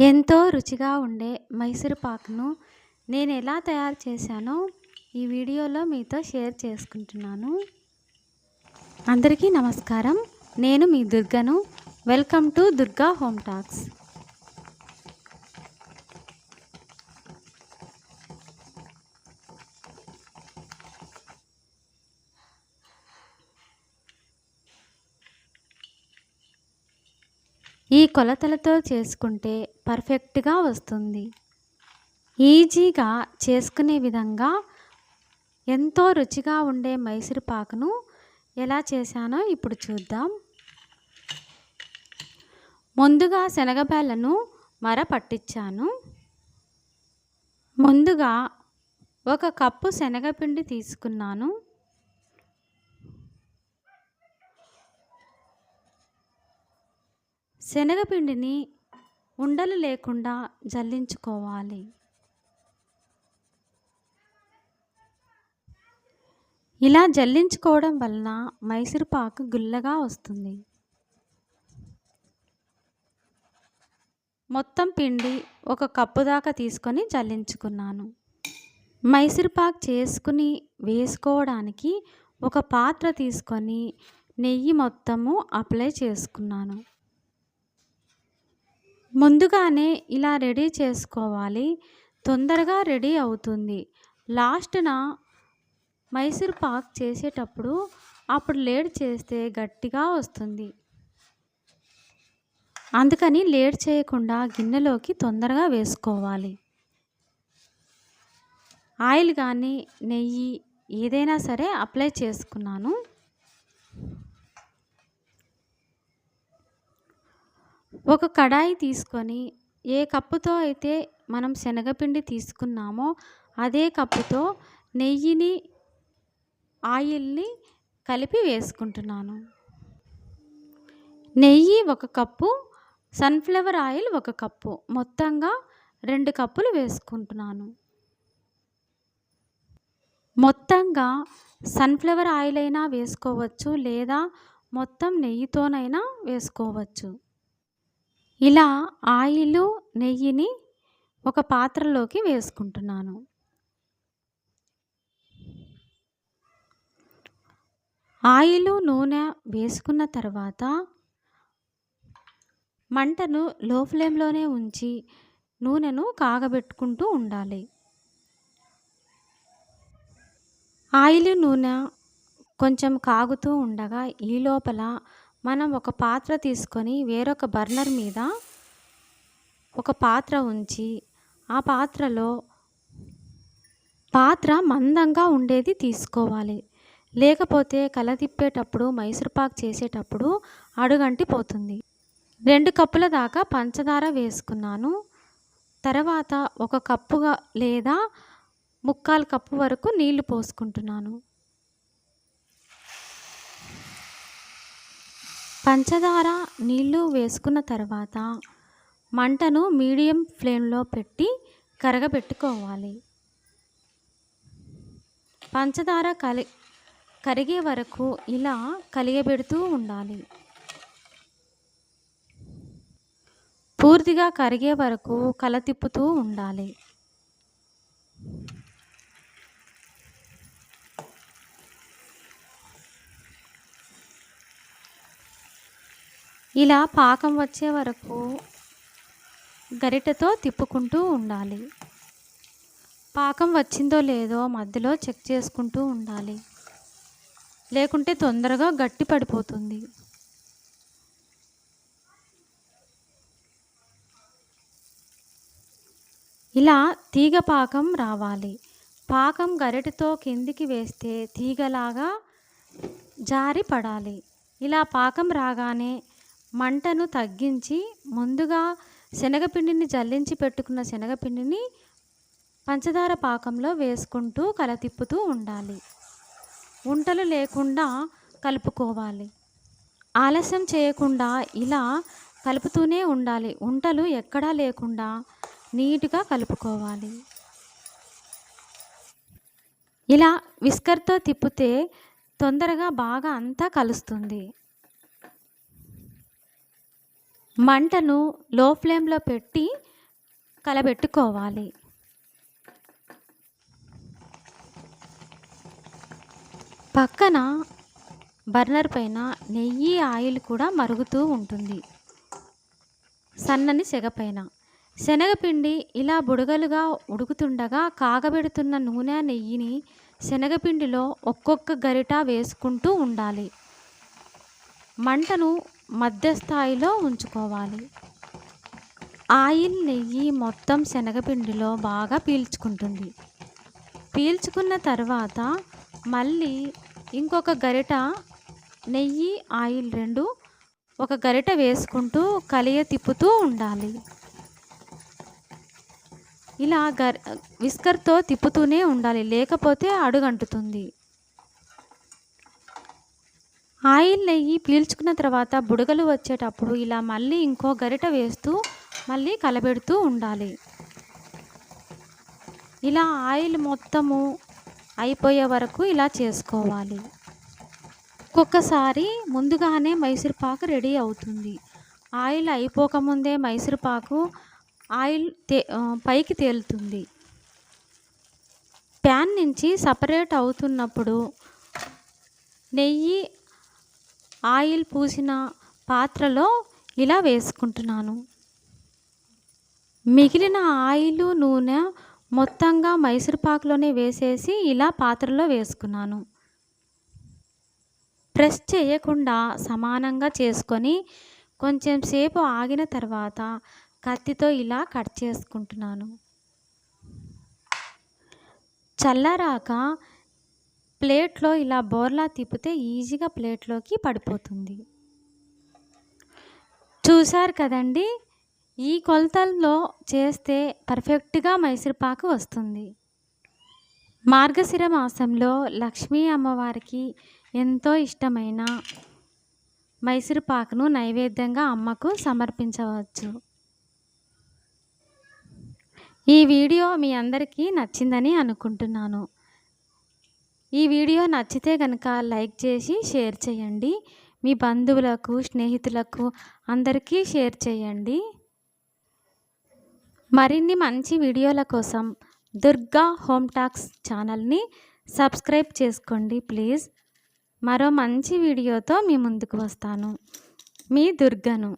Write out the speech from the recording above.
ఎంతో రుచిగా ఉండే మైసూర్ పాక్ను నేను ఎలా తయారు చేశానో ఈ వీడియోలో మీతో షేర్ చేసుకుంటున్నాను. అందరికీ నమస్కారం. నేను మీ దుర్గను. Welcome to Durga home talks. ఈ కొలతలతో చేసుకుంటే పర్ఫెక్ట్గా వస్తుంది. ఈజీగా చేసుకునే విధంగా ఎంతో రుచిగా ఉండే మైసూర్ పాకును ఎలా చేశానో ఇప్పుడు చూద్దాం. ముందుగా శనగబేళ్ళను మర పట్టించాను ముందుగా ఒక కప్పు శనగపిండి తీసుకున్నాను. శనగపిండిని ఉండలు లేకుండా జల్లించుకోవాలి. ఇలా జల్లించుకోవడం వలన మైసూర్ పాకు గుల్లగా వస్తుంది. మొత్తం పిండి ఒక కప్పు దాకా తీసుకొని జల్లించుకున్నాను. మైసూర్ పాక్ చేసుకుని వేసుకోవడానికి ఒక పాత్ర తీసుకొని నెయ్యి మొత్తము అప్లై చేసుకున్నాను. ముందుగానే ఇలా రెడీ చేసుకోవాలి. తొందరగా రెడీ అవుతుంది. లాస్ట్న మైసూర్ పాక్ చేసేటప్పుడు అప్పుడు లేట్ చేస్తే గట్టిగా వస్తుంది. అందుకని లేట్ చేయకుండా గిన్నెలోకి తొందరగా వేసుకోవాలి. ఆయిల్ కానీ నెయ్యి ఏదైనా సరే అప్లై చేసుకున్నాను. ఒక కడాయి తీసుకొని ఏ కప్పుతో అయితే మనం శనగపిండి తీసుకున్నామో అదే కప్పుతో నెయ్యిని ఆయిల్ని కలిపి వేసుకుంటున్నాను. నెయ్యి ఒక కప్పు సన్ఫ్లవర్ ఆయిల్ ఒక కప్పు మొత్తంగా రెండు కప్పులు వేసుకుంటున్నాను. మొత్తంగా సన్ఫ్లవర్ ఆయిల్ అయినా వేసుకోవచ్చు లేదా మొత్తం నెయ్యితోనైనా వేసుకోవచ్చు. ఇలా ఆయిల్ నెయ్యిని ఒక పాత్రలోకి వేసుకుంటున్నాను. ఆయిలు నూనె వేసుకున్న తర్వాత మంటను లో ఫ్లేమ్లోనే ఉంచి నూనెను కాగబెట్టుకుంటూ ఉండాలి. ఆయిల్ నూనె కొంచెం కాగుతూ ఉండగా ఈ లోపల మనం ఒక పాత్ర తీసుకొని వేరొక బర్నర్ మీద ఒక పాత్ర ఉంచి ఆ పాత్రలో పాత్ర మందంగా ఉండేది తీసుకోవాలి. లేకపోతే కలదిప్పేటప్పుడు మైసూర్పాక్ చేసేటప్పుడు అడుగంటి పోతుంది. రెండు కప్పుల దాకా పంచదార వేసుకున్నాను. తర్వాత ఒక కప్పుగా లేదా ముక్కాలు కప్పు వరకు నీళ్ళు పోసుకుంటున్నాను. పంచదార నీళ్ళు వేసుకున్న తర్వాత మంటను మీడియం ఫ్లేమ్లో పెట్టి కరగబెట్టుకోవాలి. పంచదార కలి కరిగే వరకు ఇలా కలిగబెడుతూ ఉండాలి. పూర్తిగా కరిగే వరకు కల తిప్పుతూ ఉండాలి. ఇలా పాకం వచ్చే వరకు గరిటెతో తిప్పుకుంటూ ఉండాలి. పాకం వచ్చిందో లేదో మధ్యలో చెక్ చేసుకుంటూ ఉండాలి. లేకుంటే తొందరగా గట్టి పడిపోతుంది. ఇలా తీగ పాకం రావాలి. పాకం గరిటెతో కిందికి వేస్తే తీగలాగా జారి పడాలి ఇలా పాకం రాగానే మంటను తగ్గించి ముందుగా శనగపిండిని జల్లించి పెట్టుకున్న శనగపిండిని పంచదార పాకంలో వేసుకుంటూ కలతిప్పుతూ ఉండాలి. ఉంటలు లేకుండా కలుపుకోవాలి. ఆలస్యం చేయకుండా ఇలా కలుపుతూనే ఉండాలి. ఉంటలు ఎక్కడా లేకుండా నీట్గా కలుపుకోవాలి. ఇలా విస్కర్తో తిప్పితే తొందరగా బాగా అంతా కలుస్తుంది. మంటను లో ఫ్లేమ్లో పెట్టి కలబెట్టుకోవాలి. పక్కన బర్నర్ పైన నెయ్యి ఆయిల్ కూడా మరుగుతూ ఉంటుంది. సన్నని సెగపైన శనగపిండి ఇలా బుడగలుగా ఉడుకుతుండగా కాగబెడుతున్న నూనె నెయ్యిని శనగపిండిలో ఒక్కొక్క గరిట వేసుకుంటూ ఉండాలి. మంటను మధ్య స్థాయిలో ఉంచుకోవాలి. ఆయిల్ నెయ్యి మొత్తం శనగపిండిలో బాగా పీల్చుకుంటుంది. పీల్చుకున్న తర్వాత మళ్ళీ ఇంకొక గరిట నెయ్యి ఆయిల్ రెండు ఒక గరిట వేసుకుంటూ కలియ తిప్పుతూ ఉండాలి. ఇలా గర్ విస్కర్తో తిప్పుతూనే ఉండాలి. లేకపోతే అడుగంటుతుంది. ఆయిల్ నెయ్యి పీల్చుకున్న తర్వాత బుడగలు వచ్చేటప్పుడు ఇలా మళ్ళీ ఇంకో గరిట వేస్తూ మళ్ళీ కలబెడుతూ ఉండాలి. ఇలా ఆయిల్ మొత్తము అయిపోయే వరకు ఇలా చేసుకోవాలి. ఒక్కొక్కసారి ముందుగానే మైసూర్పాకు రెడీ అవుతుంది. ఆయిల్ అయిపోకముందే మైసూర్పాకు ఆయిల్ తే పైకి తేలుతుంది. ప్యాన్ నుంచి సపరేట్ అవుతున్నప్పుడు నెయ్యి ఆయిల్ పూసిన పాత్రలో ఇలా వేసుకుంటున్నాను. మిగిలిన ఆయిల్ నూనె మొత్తంగా మైసూర్పాకులోనే వేసేసి ఇలా పాత్రలో వేసుకున్నాను. ప్రెస్ చేయకుండా సమానంగా చేసుకొని కొంచెం సేపు ఆగిన తర్వాత కత్తితో ఇలా కట్ చేసుకుంటున్నాను. చల్లారాక ప్లేట్లో ఇలా బోర్లా తిప్పితే ఈజీగా ప్లేట్లోకి పడిపోతుంది. చూశారు కదండి? ఈ కొలతల్లో చేస్తే పర్ఫెక్ట్గా మైసూర్పాకు వస్తుంది. మార్గశిర మాసంలో లక్ష్మీ అమ్మవారికి ఎంతో ఇష్టమైన మైసూర్పాకును నైవేద్యంగా అమ్మకు సమర్పించవచ్చు. ఈ వీడియో మీ అందరికీ నచ్చిందని అనుకుంటున్నాను. ఈ వీడియో నచ్చితే కనుక లైక్ చేసి షేర్ చేయండి. మీ బంధువులకు స్నేహితులకు అందరికీ షేర్ చేయండి. మరిన్ని మంచి వీడియోల కోసం దుర్గా హోమ్ టాక్స్ ఛానల్ని సబ్స్క్రైబ్ చేసుకోండి ప్లీజ్. మరో మంచి వీడియోతో మీ ముందుకు వస్తాను. మీ దుర్గను.